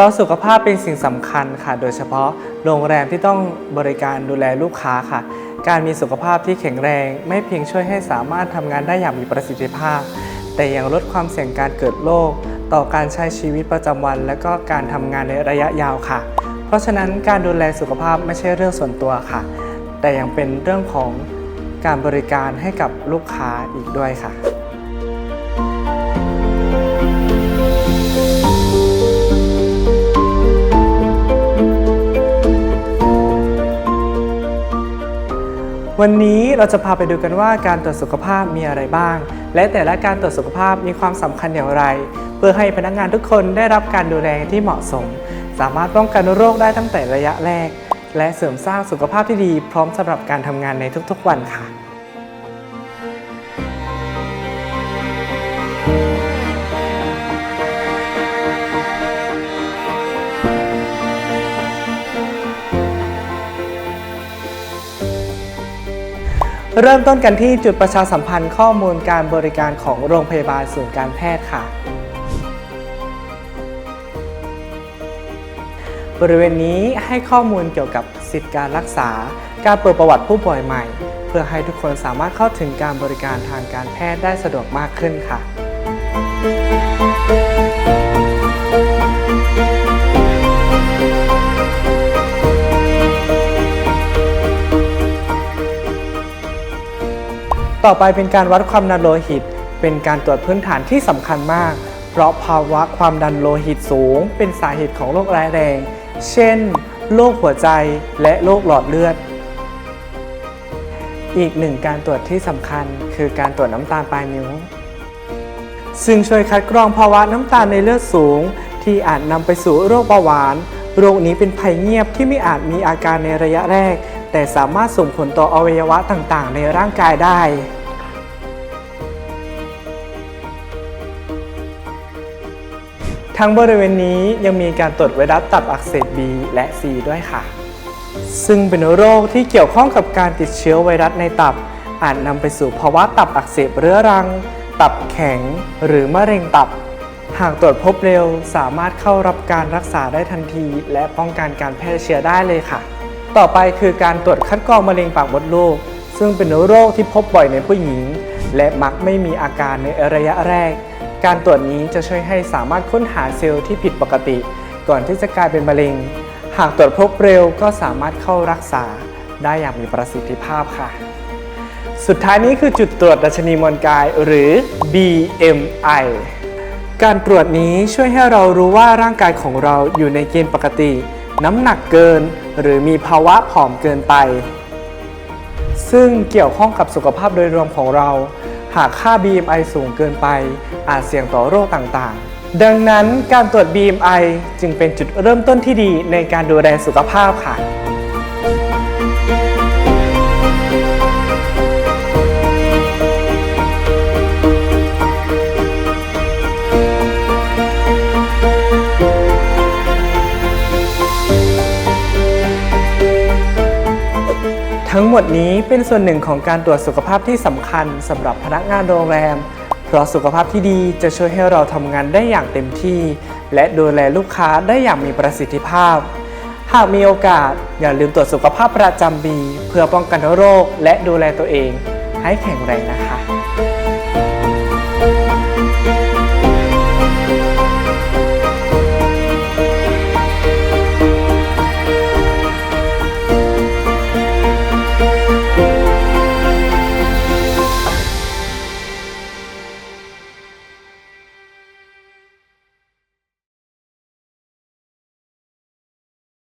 ราะสุขภาพเป็นสิ่งสำคัญค่ะ โดยเฉพาะโรงแรมที่ต้องบริการดูแลลูกค้าค่ะ การมีสุขภาพที่แข็งแรง ไม่เพียงช่วยให้สามารถทำงานได้อย่างมีประสิทธิภาพ แต่ยังลดความเสี่ยงการเกิดโรคต่อการใช้ชีวิตประจำวัน และก็การทำงานในระยะยาวค่ะ เพราะฉะนั้นการดูแลสุขภาพไม่ใช่เรื่องส่วนตัวค่ะ แต่ยังเป็นเรื่องของการบริการให้กับลูกค้าอีกด้วยค่ะ วันนี้เราจะพาไปดูกันว่าการตรวจสุขภาพมีอะไรบ้าง และแต่ละการตรวจสุขภาพมีความสำคัญอย่างไร เพื่อให้พนักงานทุกคนได้รับการดูแลที่เหมาะสม สามารถป้องกันโรคได้ตั้งแต่ระยะแรก และเสริมสร้างสุขภาพที่ดี พร้อมสำหรับการทำงานในทุกๆวันค่ะ เริ่มต้นกันที่จุดประชาสัมพันธ์ข้อมูลการบริการของโรงพยาบาลศูนย์การแพทย์ค่ะ บริเวณนี้ให้ข้อมูลเกี่ยวกับสิทธิการรักษา การเปิดประวัติผู้ป่วยใหม่ เพื่อให้ทุกคนสามารถเข้าถึงการบริการทางการแพทย์ได้สะดวกมากขึ้นค่ะ ต่อไปเป็นการวัดความดันโลหิต เป็นการตรวจพื้นฐานที่สำคัญมาก เพราะภาวะความดันโลหิตสูง เป็นสาเหตุของโรคร้ายแรง เช่น โรคหัวใจและโรคหลอดเลือด อีกหนึ่งการตรวจที่สำคัญ คือการตรวจน้ำตาลปลายนิ้ว ซึ่งช่วยคัดกรองภาวะน้ำตาลในเลือดสูง ที่อาจนำไปสู่โรคเบาหวาน โรคนี้เป็นภัยเงียบที่ไม่อาจมีอาการในระยะแรก แต่สามารถส่งผลต่ออวัยวะต่างๆ ในร่างกายได้ทั้งบริเวณนี้ยังมีการตรวจไวรัสตับอักเสบ B และ C ด้วยค่ะ ซึ่งเป็นโรคที่เกี่ยวข้องกับการติดเชื้อไวรัสในตับ อาจนำไปสู่ภาวะตับอักเสบเรื้อรัง ตับแข็ง หรือมะเร็งตับ หากตรวจพบเร็วสามารถเข้ารับการรักษาได้ทันที และป้องกันการแพร่เชื้อได้เลยค่ะ ต่อไปคือการตรวจคัดกรองมะเร็งปากมดลูก ซึ่งเป็นโรคที่พบบ่อยในผู้หญิง และมักไม่มีอาการในระยะแรก การตรวจนี้จะช่วยให้สามารถค้นหาเซลล์ที่ผิดปกติ ก่อนที่จะกลายเป็นมะเร็ง หากตรวจพบเร็วก็สามารถเข้ารักษาได้อย่างมีประสิทธิภาพค่ะ สุดท้ายนี้คือจุดตรวจดัชนีมวลกายหรือ BMI การตรวจนี้ช่วยให้เรารู้ว่าร่างกายของเราอยู่ในเกณฑ์ปกติ น้ำหนักเกิน หรือมีภาวะผอมเกินไป ซึ่งเกี่ยวข้องกับสุขภาพโดยรวมของเรา หากค่า BMI สูงเกินไป อาจเสี่ยงต่อโรคต่างๆ ดังนั้นการตรวจ BMI จึงเป็นจุดเริ่มต้นที่ดีในการดูแลสุขภาพค่ะ ทั้งหมดนี้เป็นส่วนหนึ่งของการตรวจสุขภาพที่สำคัญสำหรับพนักงานโรงแรม เพราะสุขภาพที่ดีจะช่วยให้เราทำงานได้อย่างเต็มที่ และดูแลลูกค้าได้อย่างมีประสิทธิภาพ หากมีโอกาสอย่าลืมตรวจสุขภาพประจำปี เพื่อป้องกันโรคและดูแลตัวเอง ให้แข็งแรงนะคะ